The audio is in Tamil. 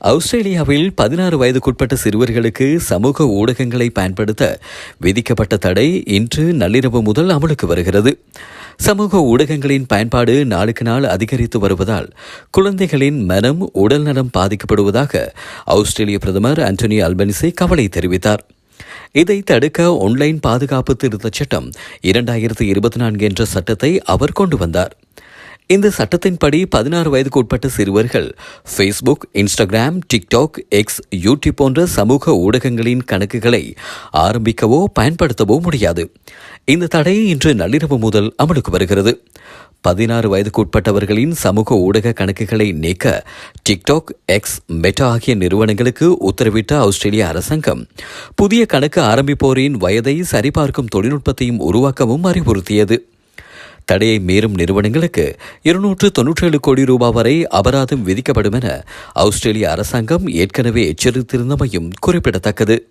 ஆஸ்திரேலியாவில் பதினாறு வயதுக்குட்பட்ட சிறுவர்களுக்கு சமூக ஊடகங்களை பயன்படுத்த விதிக்கப்பட்ட தடை இன்று நள்ளிரவு முதல் அமலுக்கு வருகிறது. சமூக ஊடகங்களின் பயன்பாடு நாளுக்கு நாள் அதிகரித்து வருவதால் குழந்தைகளின் மனம் உடல்நலம் பாதிக்கப்படுவதாக ஆஸ்திரேலிய பிரதமர் ஆண்டனி அல்பனிசே கவலை தெரிவித்தார். இதை தடுக்க ஒன்லைன் பாதுகாப்பு திருத்தச் சட்டம் இரண்டாயிரத்து இருபத்தி நான்கு என்ற சட்டத்தை அவர் கொண்டு வந்தார். இந்த சட்டத்தின்படி பதினாறு வயதுக்கு உட்பட்ட சிறுவர்கள் Facebook Instagram TikTok X YouTube போன்ற சமூக ஊடகங்களின் கணக்குகளை ஆரம்பிக்கவோ பயன்படுத்தவோ முடியாது. இந்த தடை இன்று நள்ளிரவு முதல் அமலுக்கு வருகிறது. பதினாறு வயதுக்கு உட்பட்டவர்களின் சமூக ஊடக கணக்குகளை நீக்க டிக்டாக் எக்ஸ் மெட்டா ஆகிய நிறுவனங்களுக்கு உத்தரவிட்ட ஆஸ்திரேலிய அரசாங்கம் புதிய கணக்கு ஆரம்பிப்போரின் வயதை சரிபார்க்கும் தொழில்நுட்பத்தையும் உருவாக்கவும் அறிவுறுத்தியது. தடையை மீறும் நிறுவனங்களுக்கு இருநூற்று தொன்னூற்றி ஏழு கோடி ரூபாய் வரை அபராதம் விதிக்கப்படும் என ஆஸ்திரேலிய அரசாங்கம் ஏற்கனவே எச்சரித்திருந்தமையும் குறிப்பிடத்தக்கது.